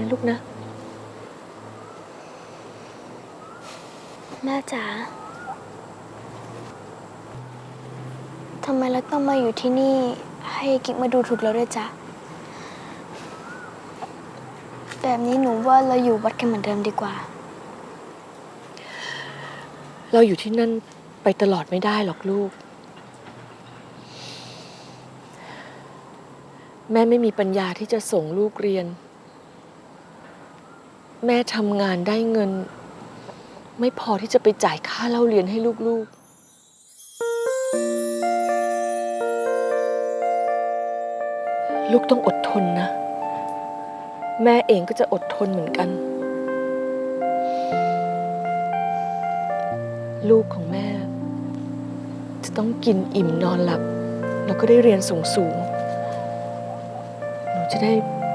นะลูกนะ แม่จ๋าทำไมเราต้องมาอยู่ที่นี่ ให้กิ๊กมาดูถูกเราด้วยจ๊ะ แบบนี้หนูว่าเราอยู่วัดกันเหมือนเดิมดีกว่า เราอยู่ที่นั่นไปตลอดไม่ได้หรอกลูก แม่ไม่มีปัญญาที่จะส่งลูกเรียน แม่ทำงานได้เงิน ไม่พอที่จะไปจ่ายค่าเล่าเรียนให้ลูกๆ ลูกต้องอดทนนะ แม่เองก็จะอดทนเหมือนกัน ลูกของแม่ จะต้องกินอิ่มนอนหลับ แล้วก็ได้เรียนสูงๆ หนูจะได้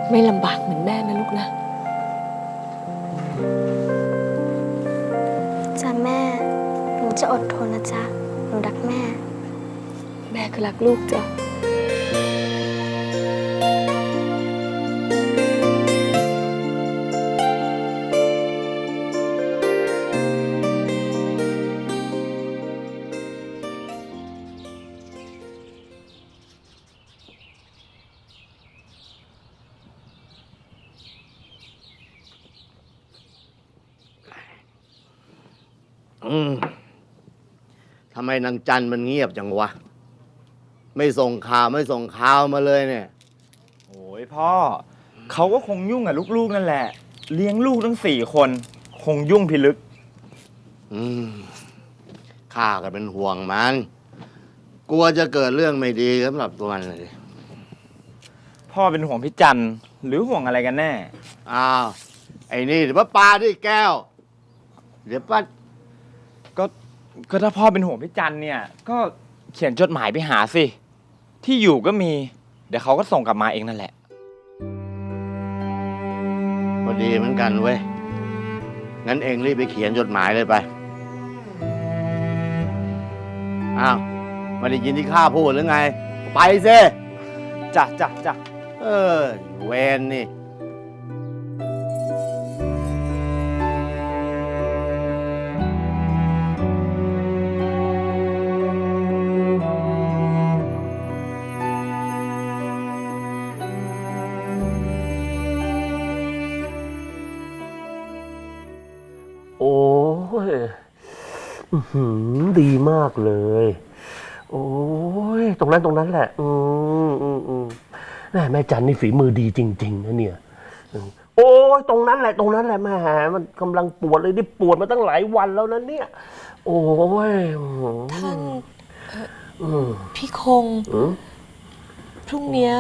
ไม่ลำบากเหมือนแม่นะลูกนะ จ้ะแม่ หนูจะอดทนนะจ๊ะ หนูรักแม่ แม่ก็รักลูกจ้ะ อืมทำไมนางจันมันเงียบจังวะ ไม่ส่งข่าวไม่ส่งข่าวมาเลยเนี่ย โอ้ยพ่อ เขาก็คงยุ่งกับลูกๆนั่นแหละ เลี้ยงลูกทั้งสี่คน คงยุ่งพิลึก อืมข้าก็เป็นห่วงมัน กลัวจะเกิดเรื่องไม่ดีสำหรับตัวมันเลยพ่อเป็นห่วงพี่จันทร์หรือห่วงอะไรกันแน่ อ้าว ไอ้นี่เดี๋ยวป้าปาด้วยแก้ว เดี๋ยวป้าก็ ก็ถ้าพ่อเป็นห่วงพี่จันทร์เนี่ย ก็เขียนจดหมายไปหาสิ ที่อยู่ก็มี เดี๋ยวเขาก็ส่งกลับมาเองนั่นแหละ พอดีเหมือนกันเว้ย งั้นเองรีบไปเขียนจดหมายเลยไป อ้าวไมาได้ยินที่ข้าพูดหรือไง ไปสิ จ้ะจ้ะจ้ะเออเวนนี่ ดีมากเลย โอ้ยตรงนั้นตรงนั้นแหละ อืมอืมอืมแม่แม่จันนี่ฝีมือดีจริง ๆ นะเนี่ยอืมโอ้ยตรงนั้นแหละ ตรงนั้นแหละแม่มันกำลังปวดเลยนี่ปวดมาตั้งหลายวันแล้วนะเนี่ย โอ้ยอื้อหือท่านอืมพี่คงอืมพรุ่งเนี้ย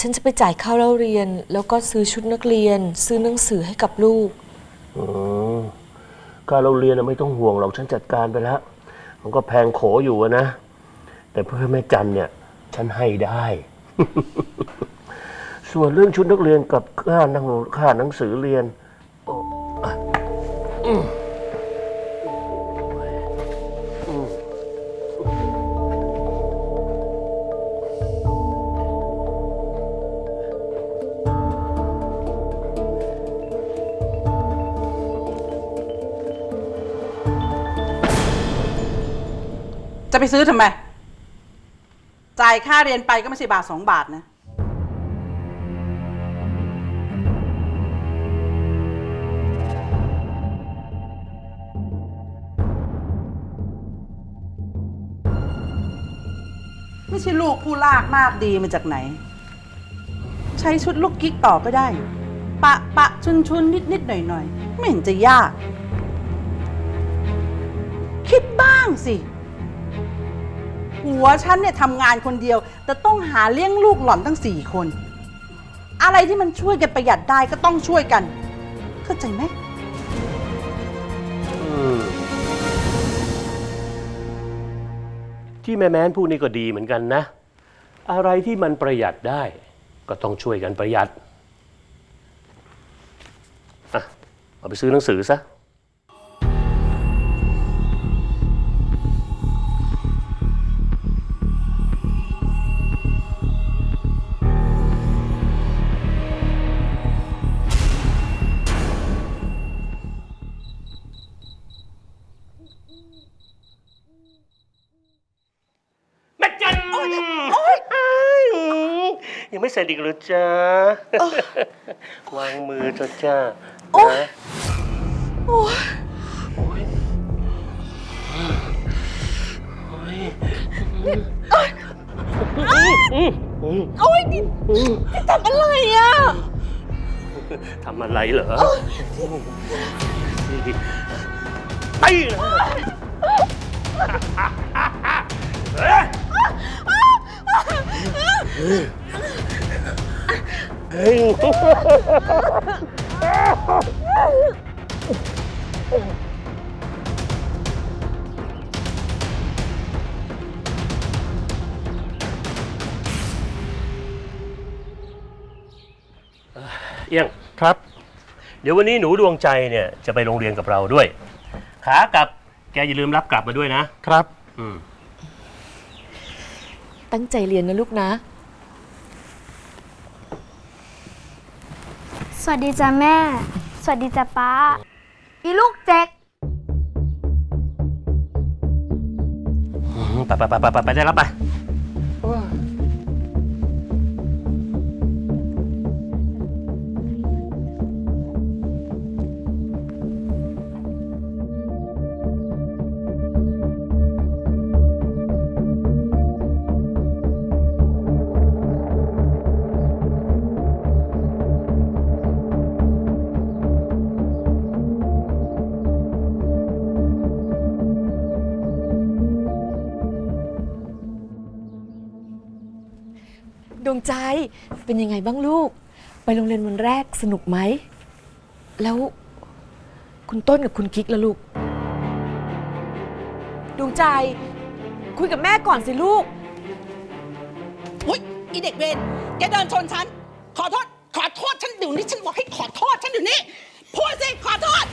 ฉันจะไปจ่ายค่าเล่าเรียน แล้วก็ซื้อชุดนักเรียน ซื้อหนังสือให้กับลูกอืม การเราเรียนไม่ต้องห่วงหรอกฉันจัดการไปแล้ว มันก็แพงโขอยู่นะ แต่เพื่อแม่จันเนี่ย ฉันให้ได้ ส่วนเรื่องชุดนักเรียนกับค่าหนังค่าหนังสือเรียน จะไปซื้อทำไม จ่ายค่าเรียนไปก็ไม่ใช่บาทสองบาทนะ ไม่ใช่ลูกผู้ลากมากดีมาจากไหน ใช้ชุดลูกกิ๊กต่อก็ได้ ปะปะชุนชุนนิดนิดหน่อยหน่อยไม่เห็นจะยาก คิดบ้างสิ หัวฉันเนี่ยทำงานคนเดียว แต่ต้องหาเลี้ยงลูกหล่อนทั้งสี่คน อะไรที่มันช่วยกันประหยัดได้ก็ต้องช่วยกัน เข้าใจไหม อืมที่แม่แม้นพูดนี่ก็ดีเหมือนกันนะ อะไรที่มันประหยัดได้ ก็ต้องช่วยกันประหยัดอะเอาไปซื้อหนังสือซะ เสร็จอีกหรือจ๊ะวางมือจ้ะจ้านะโอ้ยโอ้ยโอ้ยอืมอืมโอ้ยนี่นี่ทำอะไรอะทำอะไรเหรอไปเลยเฮ้ย เอี้ยง ครับ เดี๋ยววันนี้หนูดวงใจเนี่ยจะไปโรงเรียนกับเราด้วย ขากลับแกอย่าลืมรับกลับมาด้วยนะ ครับ อืม ตั้งใจเรียนนะลูกนะ สวัสดีจ้ะแม่ สวัสดีจ้ะป้า อีลูกเจ๊ก ไปไปไปไปไปไปได้แล้วไป งใจเป็นยังไงบ้างลูก ไปโรงเรียนวันแรกสนุกไหม แล้วคุณต้นกับคุณกิ๊กล่ะลูก ดวงใจ คุยกับแม่ก่อนสิลูก อุ้ยอีเด็กเวรแกเดินชนฉัน ขอโทษ ขอโทษฉันเดี๋ยวนี้ฉันบอกให้ขอโทษฉันเดี๋ยวนี้ พูดสิ ขอโทษ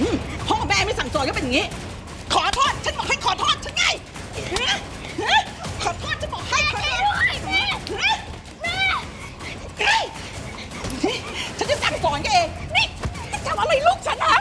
อืมพ่อแม่ไม่สั่งสอนก็เป็นอย่างนี้ ขอโทษ ฉันบอกให้ขอโทษฉันไงฮะ เกนี่จะทำอะไรลูกฉันฮะ